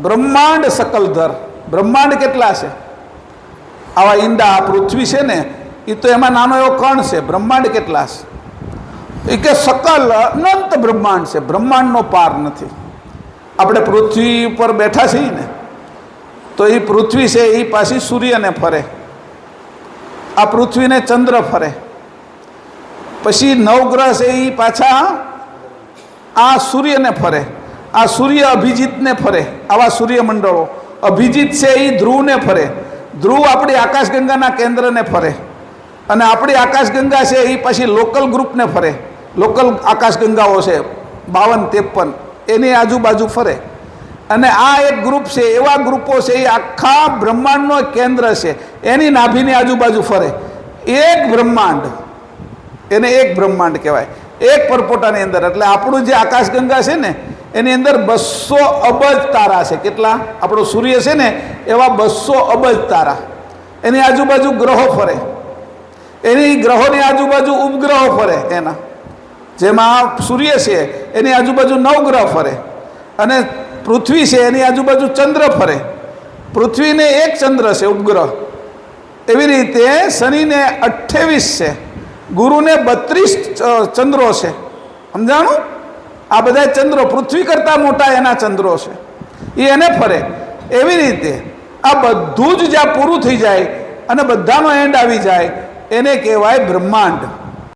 બ્રહ્માંડ સકલ ધર. બ્રહ્માંડ કેટલા છે? આવા ઈંડા પૃથ્વી છે ને એ તો એમાં નાનો એવો કણ છે. બ્રહ્માંડ કેટલા છે? એ કે સકલ અનંત બ્રહ્માંડ છે. બ્રહ્માંડનો પાર નથી. આપણે પૃથ્વી ઉપર બેઠા છીએ ને, તો એ પૃથ્વી છે એ પાછી સૂર્યને ફરે. આ પૃથ્વીને ચંદ્ર ફરે. પછી નવગ્રહ છે એ પાછા આ સૂર્યને ફરે. આ સૂર્ય અભિજીતને ફરે, આવા સૂર્યમંડળો. અભિજીત છે એ ધ્રુવને ફરે. ધ્રુવ આપણી આકાશગંગાના કેન્દ્રને ફરે. અને આપણી આકાશગંગા છે એ પછી લોકલ ગ્રુપને ફરે. લોકલ આકાશગંગાઓ છે, બાવન, ત્રેપન, એની આજુબાજુ ફરે. અને આ એક ગ્રુપ છે, એવા ગ્રુપો છે એ આખા બ્રહ્માંડનો કેન્દ્ર છે. એની નાભીની આજુબાજુ ફરે. એક બ્રહ્માંડ, એને એક બ્રહ્માંડ કહેવાય. એક પરપોટાની અંદર. એટલે આપણું જે આકાશગંગા છે ને એની અંદર બસો અબજ તારા છે. કેટલા? આપણો સૂર્ય છે ને, એવા બસો અબજ તારા. એની આજુબાજુ ગ્રહો ફરે. એની ગ્રહોની આજુબાજુ ઉપગ્રહો ફરે એના. જેમાં સૂર્ય છે, એની આજુબાજુ નવગ્રહ ફરે. અને પૃથ્વી છે, એની આજુબાજુ ચંદ્ર ફરે. પૃથ્વીને એક ચંદ્ર છે, ઉપગ્રહ. એવી રીતે શનિને અઠ્ઠાવીસ છે, ગુરુને બત્રીસ ચંદ્રો છે. સમજાણું? આ બધા ચંદ્રો પૃથ્વી કરતાં મોટા એના ચંદ્રો છે. એ એને ફરે. એવી રીતે આ બધું જ જ્યાં પૂરું થઈ જાય અને બધાનો એન્ડ આવી જાય, એને કહેવાય બ્રહ્માંડ.